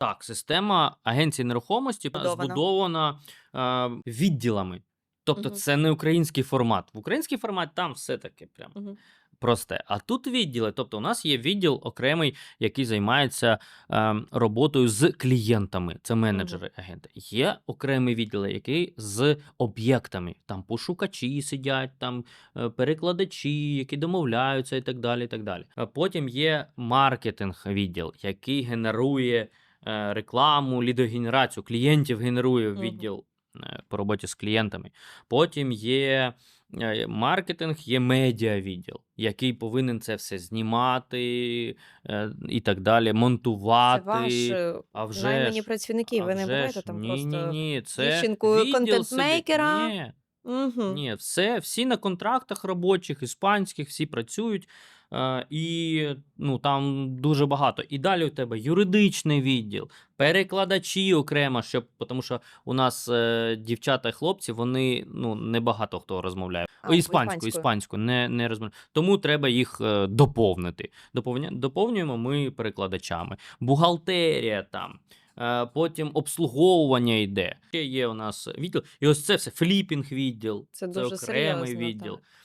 Так, система агенції нерухомості Збудована. збудована е, відділами. Тобто, Мгм. це не український формат. В український формат там все таке прям Мгм. просте. А тут відділи. Тобто, у нас є відділ окремий, який займається е, роботою з клієнтами. Це менеджери агенти. Є окремий відділ, який з об'єктами. Там пошукачі сидять, там е, перекладачі, які домовляються, і так далі. І так далі. А потім є маркетинг відділ, який генерує е, рекламу, лідогенерацію, клієнтів генерує відділ е, по роботі з клієнтами. Потім є е, маркетинг, є медіа відділ, який повинен це все знімати е, і так далі, Це монтувати. ваш е, А вже наймані ж, працівники. а Ви не берете там ні, просто ні, ні, це відділ контент-мейкера. Ні, Угу. ні, все, всі на контрактах робочих, іспанських, всі працюють. Е, і ну, там дуже багато. І далі у тебе юридичний відділ, перекладачі окремо, щоб, тому що у нас е, дівчата і хлопці, вони ну, не багато хто розмовляє. А, О, іспанську, іспанською. іспанську, не, не розмовляє. Тому треба їх е, доповнити. Доповня... Доповнюємо ми перекладачами. Бухгалтерія там. Е, Потім обслуговування йде. Ще є у нас відділ. І ось це все фліпінг відділ. Це Це дуже окремий серйозно, відділ. так.